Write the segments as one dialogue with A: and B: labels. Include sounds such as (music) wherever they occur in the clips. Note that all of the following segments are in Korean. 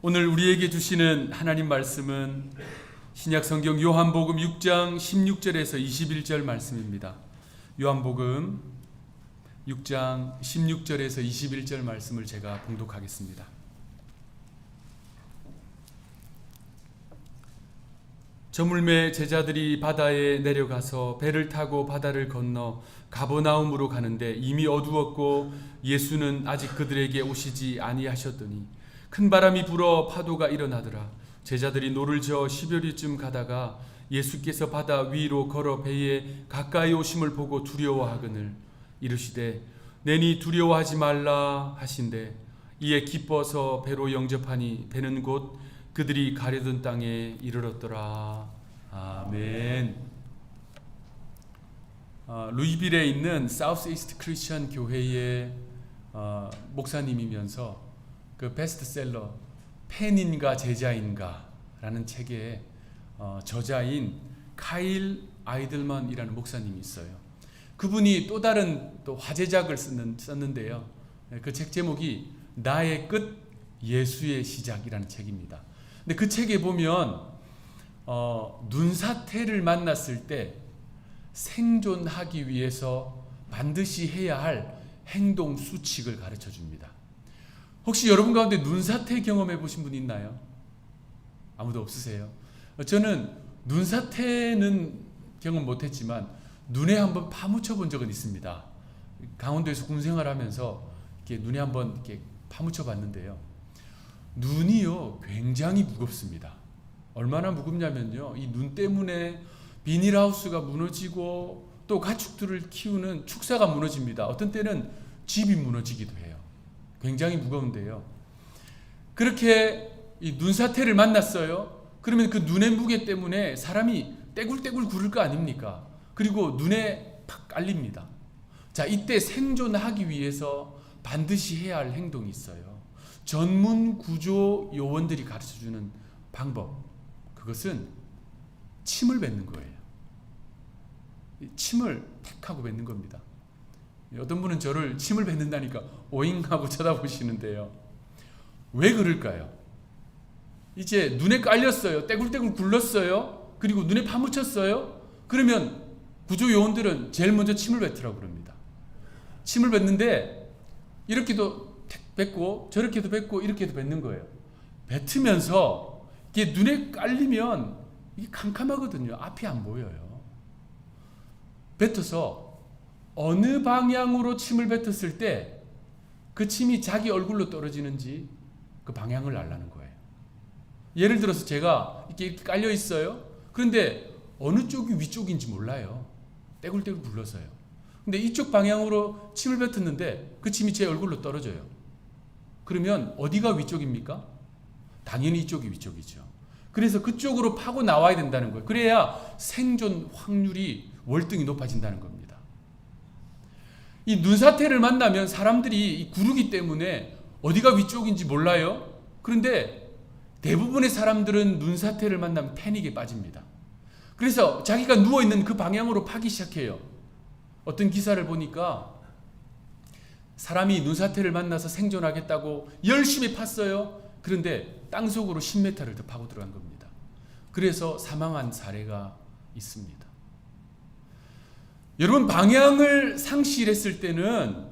A: 오늘 우리에게 주시는 하나님 말씀은 신약 성경 요한복음 6장 16절에서 21절 말씀입니다. 요한복음 6장 16절에서 21절 말씀을 제가 봉독하겠습니다. 저물매 제자들이 바다에 내려가서 배를 타고 바다를 건너 가버나움으로 가는데 이미 어두웠고 예수는 아직 그들에게 오시지 아니하셨더니 큰 바람이 불어 파도가 일어나더라 제자들이 노를 저어 10여리쯤 가다가 예수께서 바다 위로 걸어 배에 가까이 오심을 보고 두려워하거늘 이르시되 내니 두려워하지 말라 하신대 이에 기뻐서 배로 영접하니 배는 곧 그들이 가려던 땅에 이르렀더라. 아멘. 어, 루이빌에 있는 사우스 이스트 크리스천 교회의 어, 목사님이면서 그 베스트셀러 팬인가 제자인가라는 책의 어, 저자인 카일 아이들만이라는 목사님이 있어요. 그분이 또 다른 또 화제작을 쓰는, 썼는데요. 그 책 제목이 나의 끝 예수의 시작이라는 책입니다. 근데 그 책에 보면 어, 눈사태를 만났을 때 생존하기 위해서 반드시 해야 할 행동 수칙을 가르쳐 줍니다. 혹시 여러분 가운데 눈사태 경험해 보신 분 있나요? 아무도 없으세요? 저는 눈사태는 경험 못했지만 눈에 한번 파묻혀 본 적은 있습니다. 강원도에서 군 생활 하면서 이렇게 눈에 한번 이렇게 파묻혀 봤는데요. 눈이요 굉장히 무겁습니다. 얼마나 무겁냐면요 이 눈 때문에 비닐하우스가 무너지고 또 가축들을 키우는 축사가 무너집니다. 어떤 때는 집이 무너지기도 해요. 굉장히 무거운데요. 그렇게 이 눈사태를 만났어요. 그러면 그 눈의 무게 때문에 사람이 떼굴떼굴 구를 거 아닙니까? 그리고 눈에 팍 깔립니다. 자, 이때 생존하기 위해서 반드시 해야 할 행동이 있어요. 전문 구조 요원들이 가르쳐 주는 방법. 그것은 침을 뱉는 거예요. 침을 택하고 뱉는 겁니다. 어떤 분은 저를 침을 뱉는다니까 오잉하고 (laughs) 쳐다보시는데요. 왜 그럴까요? 이제 눈에 깔렸어요. 떼굴떼굴 굴렀어요. 그리고 눈에 파묻혔어요. 그러면 구조 요원들은 제일 먼저 침을 뱉으라고 그럽니다. 침을 뱉는데 이렇게도 뱉고 저렇게도 뱉고 이렇게도 뱉는 거예요. 뱉으면서 이게 눈에 깔리면 이게 캄캄하거든요. 앞이 안 보여요. 뱉어서 어느 방향으로 침을 뱉었을 때 그 침이 자기 얼굴로 떨어지는지 그 방향을 알라는 거예요. 예를 들어서 제가 이렇게, 이렇게 깔려 있어요. 그런데 어느 쪽이 위쪽인지 몰라요. 떼굴떼굴 굴러서요. 근데 이쪽 방향으로 침을 뱉었는데 그 침이 제 얼굴로 떨어져요. 그러면 어디가 위쪽입니까? 당연히 이쪽이 위쪽이죠. 그래서 그쪽으로 파고 나와야 된다는 거예요. 그래야 생존 확률이 월등히 높아진다는 겁니다. 이 눈사태를 만나면 사람들이 구르기 때문에 어디가 위쪽인지 몰라요. 그런데 대부분의 사람들은 눈사태를 만나면 패닉에 빠집니다. 그래서 자기가 누워 있는 그 방향으로 파기 시작해요. 어떤 기사를 보니까 사람이 눈사태를 만나서 생존하겠다고 열심히 팠어요. 그런데 땅 속으로 10m를 더 파고 들어간 겁니다. 그래서 사망한 사례가 있습니다. 여러분 방향을 상실했을 때는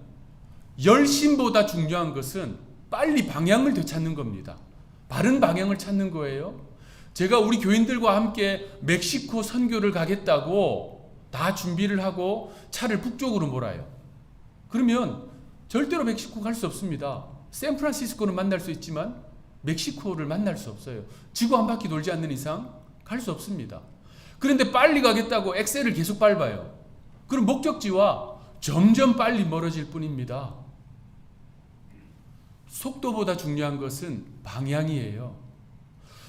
A: 열심보다 중요한 것은 빨리 방향을 되찾는 겁니다. 바른 방향을 찾는 거예요. 제가 우리 교인들과 함께 멕시코 선교를 가겠다고 다 준비를 하고 차를 북쪽으로 몰아요. 그러면 절대로 멕시코 갈 수 없습니다. 샌프란시스코는 만날 수 있지만 멕시코를 만날 수 없어요. 지구 한 바퀴 돌지 않는 이상 갈 수 없습니다. 그런데 빨리 가겠다고 엑셀을 계속 밟아요. 그럼 목적지와 점점 빨리 멀어질 뿐입니다. 속도보다 중요한 것은 방향이에요.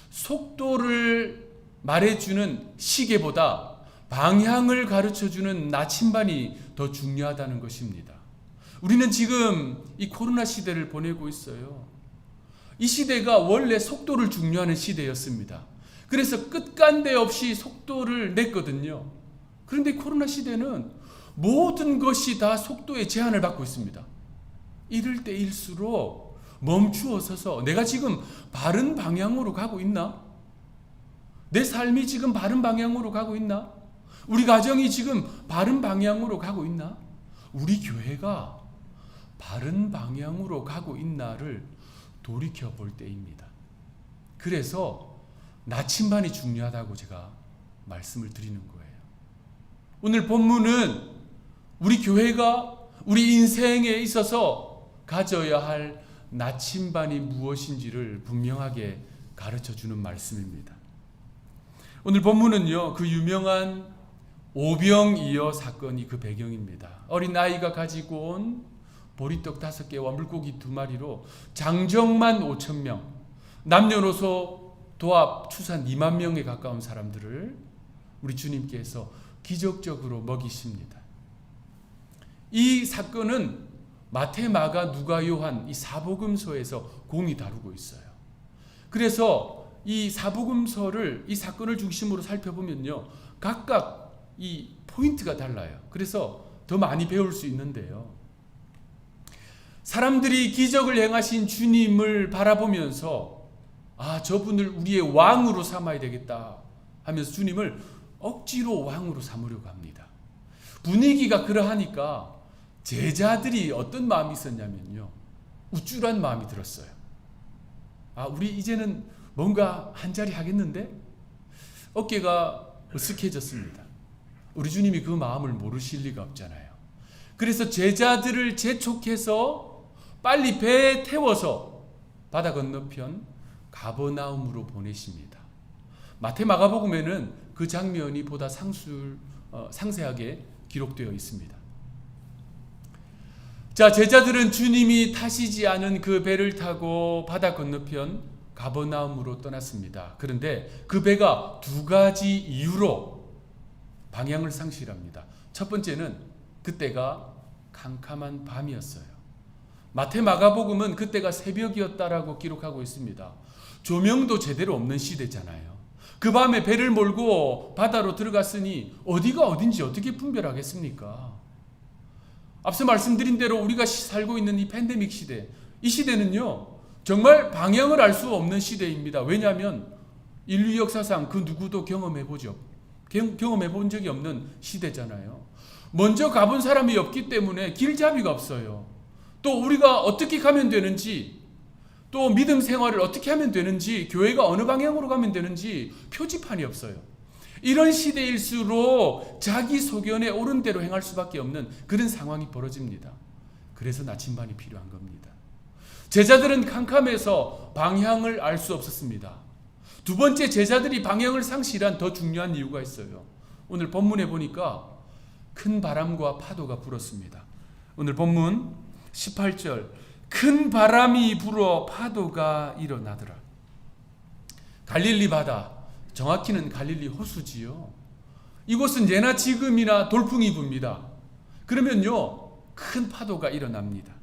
A: 속도를 말해주는 시계보다 방향을 가르쳐주는 나침반이 더 중요하다는 것입니다. 우리는 지금 이 코로나 시대를 보내고 있어요. 이 시대가 원래 속도를 중요하는 시대였습니다. 그래서 끝간데 없이 속도를 냈거든요. 그런데 코로나 시대는 모든 것이 다 속도의 제한을 받고 있습니다. 이럴 때일수록 멈추어 서서 내가 지금 바른 방향으로 가고 있나? 내 삶이 지금 바른 방향으로 가고 있나? 우리 가정이 지금 바른 방향으로 가고 있나? 우리 교회가 바른 방향으로 가고 있나를 돌이켜 볼 때입니다. 그래서 나침반이 중요하다고 제가 말씀을 드리는 거예요. 오늘 본문은 우리 교회가 우리 인생에 있어서 가져야 할 나침반이 무엇인지를 분명하게 가르쳐 주는 말씀입니다. 오늘 본문은요, 그 유명한 오병이어 사건이 그 배경입니다. 어린 아이가 가지고 온 보리떡 다섯 개와 물고기 두 마리로 장정만 5천 명, 남녀노소 도합 추산 2만 명에 가까운 사람들을 우리 주님께서 기적적으로 먹이십니다. 이 사건은 마태, 마가, 누가, 요한 이 사복음서에서 공이 다루고 있어요. 그래서 이 사복음서를 이 사건을 중심으로 살펴보면요. 각각 이 포인트가 달라요. 그래서 더 많이 배울 수 있는데요. 사람들이 기적을 행하신 주님을 바라보면서 아, 저분을 우리의 왕으로 삼아야 되겠다 하면서 주님을 억지로 왕으로 삼으려고 합니다. 분위기가 그러하니까 제자들이 어떤 마음이 있었냐면요. 우쭐한 마음이 들었어요. 아, 우리 이제는 뭔가 한 자리 하겠는데? 어깨가 으쓱해졌습니다. 우리 주님이 그 마음을 모르실 리가 없잖아요. 그래서 제자들을 재촉해서 빨리 배에 태워서 바다 건너편 가버나움으로 보내십니다. 마태 마가복음에는 그 장면이 보다 상술 어, 상세하게 기록되어 있습니다. 자, 제자들은 주님이 타시지 않은 그 배를 타고 바다 건너편 가버나움으로 떠났습니다. 그런데 그 배가 두 가지 이유로 방향을 상실합니다. 첫 번째는 그때가 캄캄한 밤이었어요. 마태 마가복음은 그때가 새벽이었다라고 기록하고 있습니다. 조명도 제대로 없는 시대잖아요. 그 밤에 배를 몰고 바다로 들어갔으니 어디가 어딘지 어떻게 분별하겠습니까? 앞서 말씀드린 대로 우리가 살고 있는 이 팬데믹 시대, 이 시대는요, 정말 방향을 알 수 없는 시대입니다. 왜냐하면 인류 역사상 그 누구도 경험해 보죠. 경험해 본 적이 없는 시대잖아요. 먼저 가본 사람이 없기 때문에 길잡이가 없어요. 또 우리가 어떻게 가면 되는지, 또 믿음 생활을 어떻게 하면 되는지, 교회가 어느 방향으로 가면 되는지 표지판이 없어요. 이런 시대일수록 자기 소견에 옳은 대로 행할 수밖에 없는 그런 상황이 벌어집니다. 그래서 나침반이 필요한 겁니다. 제자들은 캄캄해서 방향을 알 수 없었습니다. 두 번째 제자들이 방향을 상실한 더 중요한 이유가 있어요. 오늘 본문에 보니까 큰 바람과 파도가 불었습니다. 오늘 본문 18절 큰 바람이 불어 파도가 일어나더라. 갈릴리 바다 정확히는 갈릴리 호수지요. 이곳은 예나 지금이나 돌풍이 붑니다. 그러면요, 큰 파도가 일어납니다.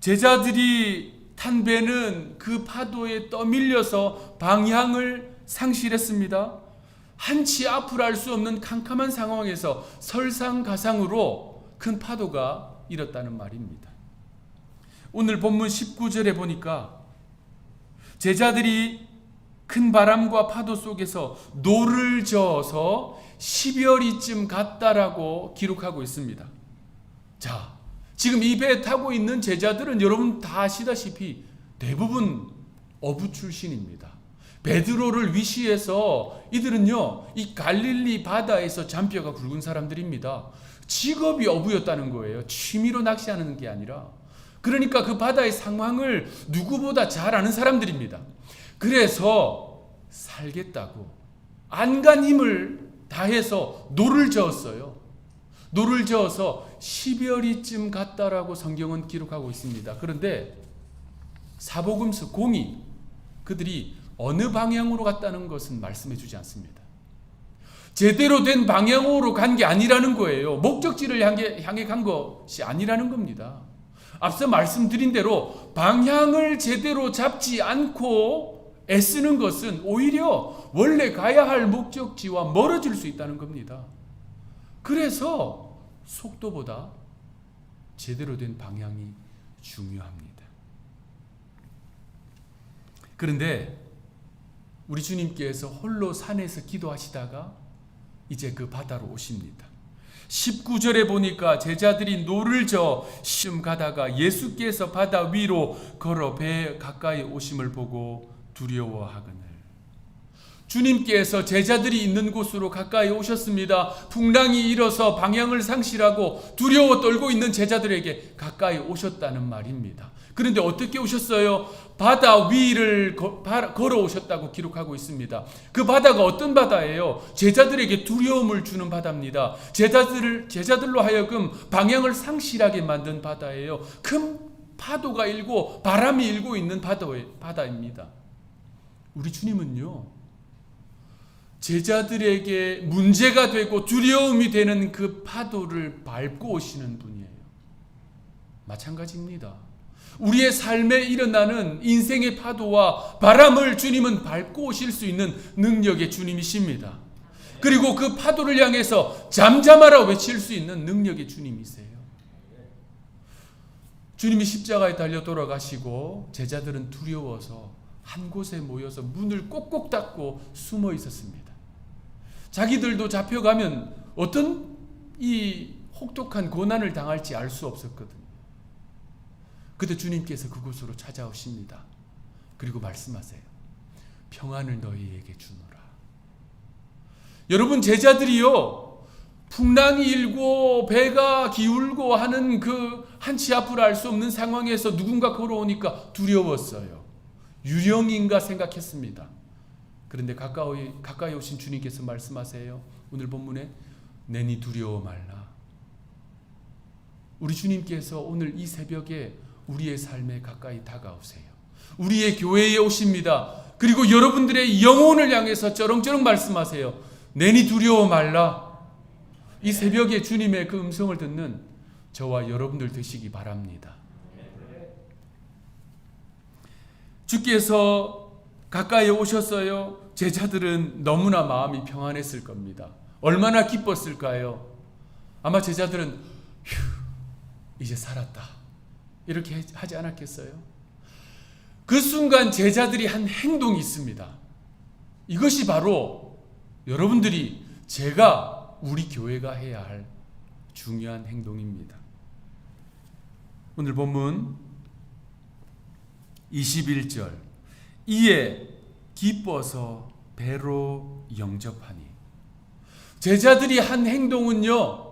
A: 제자들이 탄 배는 그 파도에 떠밀려서 방향을 상실했습니다. 한치 앞을 알 수 없는 캄캄한 상황에서 설상가상으로 큰 파도가 일었다는 말입니다. 오늘 본문 19절에 보니까 제자들이 큰 바람과 파도 속에서 노를 저어서 12월이쯤 갔다라고 기록하고 있습니다. 자, 지금 이 배에 타고 있는 제자들은 여러분 다 아시다시피 대부분 어부 출신입니다. 베드로를 위시해서 이들은요, 이 갈릴리 바다에서 잔뼈가 굵은 사람들입니다. 직업이 어부였다는 거예요. 취미로 낚시하는 게 아니라. 그러니까 그 바다의 상황을 누구보다 잘 아는 사람들입니다. 그래서 살겠다고 안간 힘을 다해서 노를 저었어요. 노를 저어서 12월이쯤 갔다라고 성경은 기록하고 있습니다. 그런데 사복음서 공이 그들이 어느 방향으로 갔다는 것은 말씀해 주지 않습니다. 제대로 된 방향으로 간 게 아니라는 거예요. 목적지를 향해, 향해 간 것이 아니라는 겁니다. 앞서 말씀드린 대로 방향을 제대로 잡지 않고 애쓰는 것은 오히려 원래 가야 할 목적지와 멀어질 수 있다는 겁니다. 그래서 속도보다 제대로 된 방향이 중요합니다. 그런데 우리 주님께서 홀로 산에서 기도하시다가 이제 그 바다로 오십니다. 19절에 보니까 제자들이 노를 저 시험 가다가 예수께서 바다 위로 걸어 배 가까이 오심을 보고 두려워하거늘 주님께서 제자들이 있는 곳으로 가까이 오셨습니다. 풍랑이 일어서 방향을 상실하고 두려워 떨고 있는 제자들에게 가까이 오셨다는 말입니다. 그런데 어떻게 오셨어요? 바다 위를 걸어 오셨다고 기록하고 있습니다. 그 바다가 어떤 바다예요? 제자들에게 두려움을 주는 바다입니다. 제자들을 제자들로 하여금 방향을 상실하게 만든 바다예요. 큰 파도가 일고 바람이 일고 있는 바다입니다. 우리 주님은요. 제자들에게 문제가 되고 두려움이 되는 그 파도를 밟고 오시는 분이에요. 마찬가지입니다. 우리의 삶에 일어나는 인생의 파도와 바람을 주님은 밟고 오실 수 있는 능력의 주님이십니다. 그리고 그 파도를 향해서 잠잠하라 외칠 수 있는 능력의 주님이세요. 주님이 십자가에 달려 돌아가시고 제자들은 두려워서 한 곳에 모여서 문을 꼭꼭 닫고 숨어 있었습니다. 자기들도 잡혀가면 어떤 이 혹독한 고난을 당할지 알 수 없었거든요. 그때 주님께서 그곳으로 찾아오십니다. 그리고 말씀하세요. 평안을 너희에게 주노라. 여러분 제자들이요. 풍랑이 일고 배가 기울고 하는 그 한치 앞을 알 수 없는 상황에서 누군가 걸어오니까 두려웠어요. 유령인가 생각했습니다. 그런데 가까이 가까이 오신 주님께서 말씀하세요. 오늘 본문에 내니 두려워 말라. 우리 주님께서 오늘 이 새벽에 우리의 삶에 가까이 다가오세요. 우리의 교회에 오십니다. 그리고 여러분들의 영혼을 향해서 쩌렁쩌렁 말씀하세요. 내니 두려워 말라. 이 새벽에 주님의 그 음성을 듣는 저와 여러분들 되시기 바랍니다. 주께서 가까이 오셨어요. 제자들은 너무나 마음이 평안했을 겁니다. 얼마나 기뻤을까요? 아마 제자들은 휴, 이제 살았다. 이렇게 하지 않았겠어요? 그 순간 제자들이 한 행동이 있습니다. 이것이 바로 여러분들이 제가 우리 교회가 해야 할 중요한 행동입니다. 오늘 본문 21절 이에 기뻐서 배로 영접하니 제자들이 한 행동은요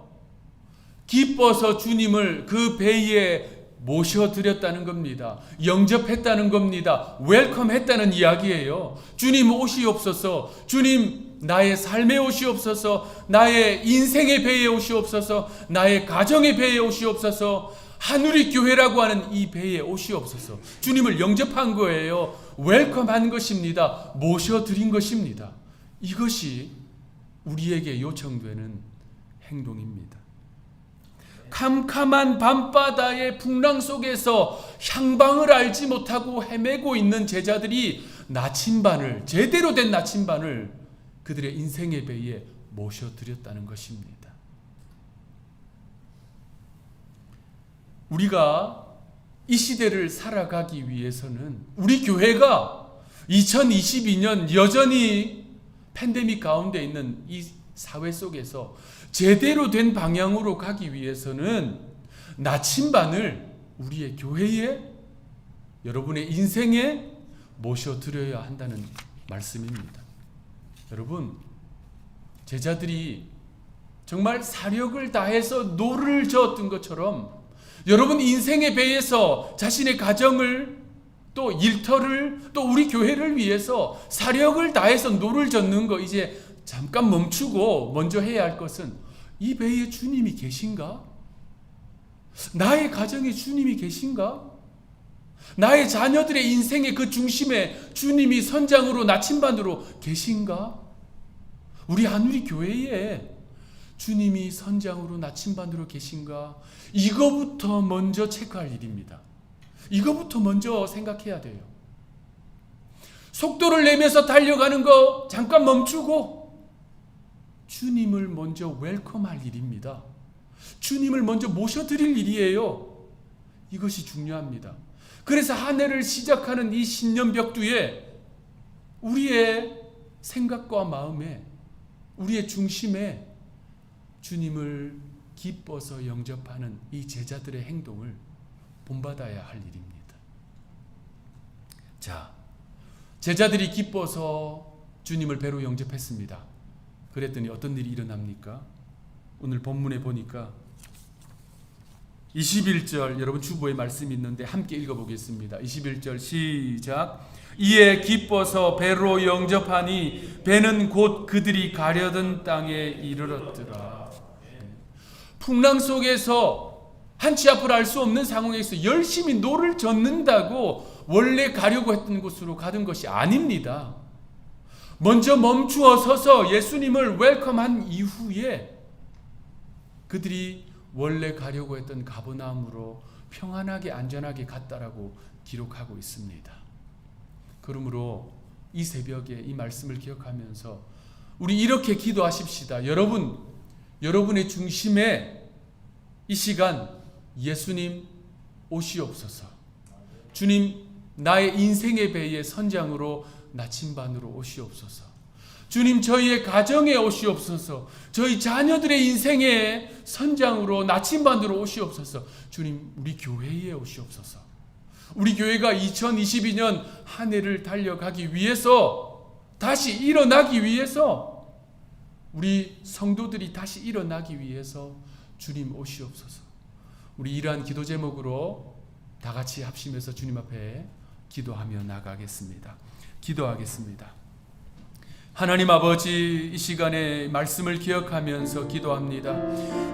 A: 기뻐서 주님을 그 배에 모셔드렸다는 겁니다. 영접했다는 겁니다. 웰컴했다는 이야기예요. 주님 오시옵소서. 주님 나의 삶에 오시옵소서. 나의 인생의 배에 오시옵소서. 나의 가정의 배에 오시옵소서. 하누리 교회라고 하는 이 배에 오시옵소서. 주님을 영접한 거예요. 웰컴한 것입니다. 모셔드린 것입니다. 이것이 우리에게 요청되는 행동입니다. 캄캄한 밤바다의 풍랑 속에서 향방을 알지 못하고 헤매고 있는 제자들이 나침반을 제대로 된 나침반을 그들의 인생의 배에 모셔드렸다는 것입니다. 우리가 이 시대를 살아가기 위해서는 우리 교회가 2022년 여전히 팬데믹 가운데 있는 이 사회 속에서 제대로 된 방향으로 가기 위해서는 나침반을 우리의 교회에 여러분의 인생에 모셔드려야 한다는 말씀입니다. 여러분, 제자들이 정말 사력을 다해서 노를 저었던 것처럼 여러분 인생의 배에서 자신의 가정을 또 일터를 또 우리 교회를 위해서 사력을 다해서 노를 젓는 거 이제 잠깐 멈추고 먼저 해야 할 것은 이 배에 주님이 계신가? 나의 가정에 주님이 계신가? 나의 자녀들의 인생의 그 중심에 주님이 선장으로 나침반으로 계신가? 우리 하누리 교회에 주님이 선장으로 나침반으로 계신가? 이거부터 먼저 체크할 일입니다. 이거부터 먼저 생각해야 돼요. 속도를 내면서 달려가는 거 잠깐 멈추고 주님을 먼저 웰컴할 일입니다. 주님을 먼저 모셔드릴 일이에요. 이것이 중요합니다. 그래서 한 해를 시작하는 이 신년 벽두에 우리의 생각과 마음에 우리의 중심에 주님을 기뻐서 영접하는 이 제자들의 행동을 본받아야 할 일입니다. 자, 제자들이 기뻐서 주님을 배로 영접했습니다. 그랬더니 어떤 일이 일어납니까? 오늘 본문에 보니까 21절 여러분 주보에 말씀이 있는데 함께 읽어보겠습니다. 21절 시작. 이에 기뻐서 배로 영접하니 배는 곧 그들이 가려던 땅에 이르렀더라. 풍랑 속에서 한치 앞을 알 수 없는 상황에서 열심히 노를 젓는다고 원래 가려고 했던 곳으로 가던 것이 아닙니다. 먼저 멈추어 서서 예수님을 웰컴한 이후에 그들이 원래 가려고 했던 가버나움으로 평안하게 안전하게 갔다라고 기록하고 있습니다. 그러므로 이 새벽에 이 말씀을 기억하면서 우리 이렇게 기도하십시다. 여러분, 여러분의 중심에 이 시간 예수님 오시옵소서. 주님 나의 인생의 배의 선장으로 나침반으로 오시옵소서. 주님 저희의 가정에 오시옵소서. 저희 자녀들의 인생의 선장으로 나침반으로 오시옵소서. 주님 우리 교회에 오시옵소서. 우리 교회가 2022년 한 해를 달려가기 위해서 다시 일어나기 위해서 우리 성도들이 다시 일어나기 위해서 주님 오시옵소서. 우리 이러한 기도 제목으로 다 같이 합심해서 주님 앞에 기도하며 나가겠습니다. 기도하겠습니다. 하나님 아버지 이 시간에 말씀을 기억하면서 기도합니다.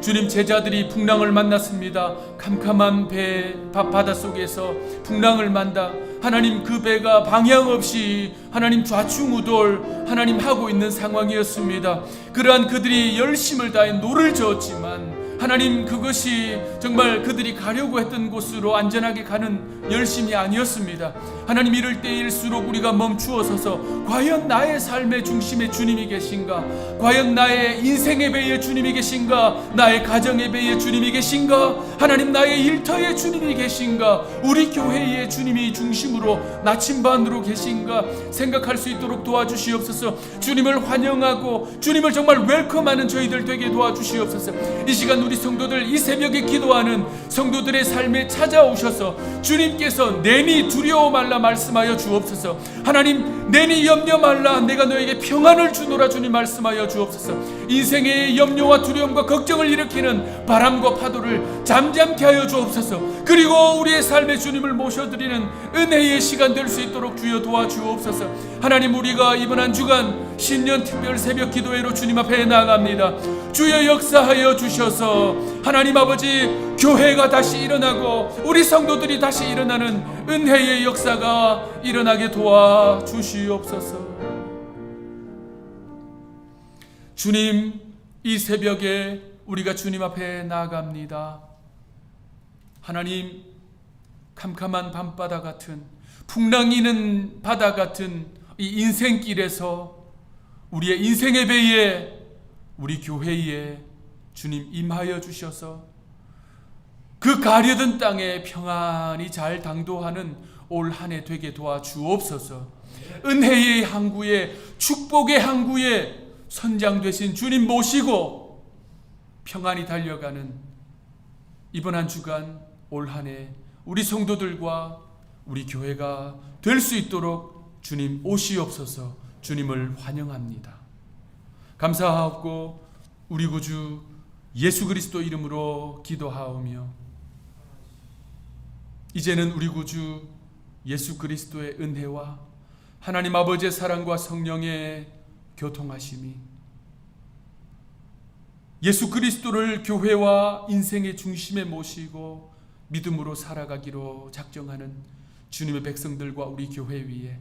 A: 주님 제자들이 풍랑을 만났습니다. 캄캄한 배 바다 속에서 풍랑을 만나 하나님 그 배가 방향 없이 하나님 좌충우돌 하나님 하고 있는 상황이었습니다. 그러한 그들이 열심을 다해 노를 저었지만 하나님 그것이 정말 그들이 가려고 했던 곳으로 안전하게 가는 열심이 아니었습니다. 하나님 이럴 때일수록 우리가 멈추어 서서 과연 나의 삶의 중심에 주님이 계신가? 과연 나의 인생의 배에 주님이 계신가? 나의 가정의 배에 주님이 계신가? 하나님 나의 일터에 주님이 계신가? 우리 교회에 주님이 중심으로 나침반으로 계신가? 생각할 수 있도록 도와주시옵소서. 주님을 환영하고 주님을 정말 웰컴하는 저희들 되게 도와주시옵소서. 이 시간 우리 성도들 이 새벽에 기도하는 성도들의 삶에 찾아오셔서 주님께서 내니 두려워 말라 말씀하여 주옵소서. 하나님 내니 염려 말라 내가 너에게 평안을 주노라 주님 말씀하여 주옵소서. 인생의 염려와 두려움과 걱정을 일으키는 바람과 파도를 잠잠케 하여 주옵소서. 그리고 우리의 삶에 주님을 모셔드리는 은혜의 시간 될 수 있도록 주여 도와주옵소서. 하나님 우리가 이번 한 주간 신년 특별 새벽 기도회로 주님 앞에 나갑니다. 주여 역사하여 주셔서 하나님 아버지 교회가 다시 일어나고 우리 성도들이 다시 일어나는 은혜의 역사가 일어나게 도와 주시옵소서. 주님 이 새벽에 우리가 주님 앞에 나아갑니다. 하나님 캄캄한 밤바다 같은 풍랑이는 바다 같은 이 인생길에서 우리의 인생의 배에 우리 교회에 주님 임하여 주셔서 그 가려던 땅에 평안히 잘 당도하는 올 한 해 되게 도와 주옵소서. 은혜의 항구에 축복의 항구에 선장 되신 주님 모시고 평안히 달려가는 이번 한 주간 올 한 해 우리 성도들과 우리 교회가 될 수 있도록 주님 오시옵소서 주님을 환영합니다. 감사하옵고 우리 구주 예수 그리스도 이름으로 기도하오며 이제는 우리 구주 예수 그리스도의 은혜와 하나님 아버지의 사랑과 성령의 교통하심이 예수 그리스도를 교회와 인생의 중심에 모시고 믿음으로 살아가기로 작정하는 주님의 백성들과 우리 교회 위에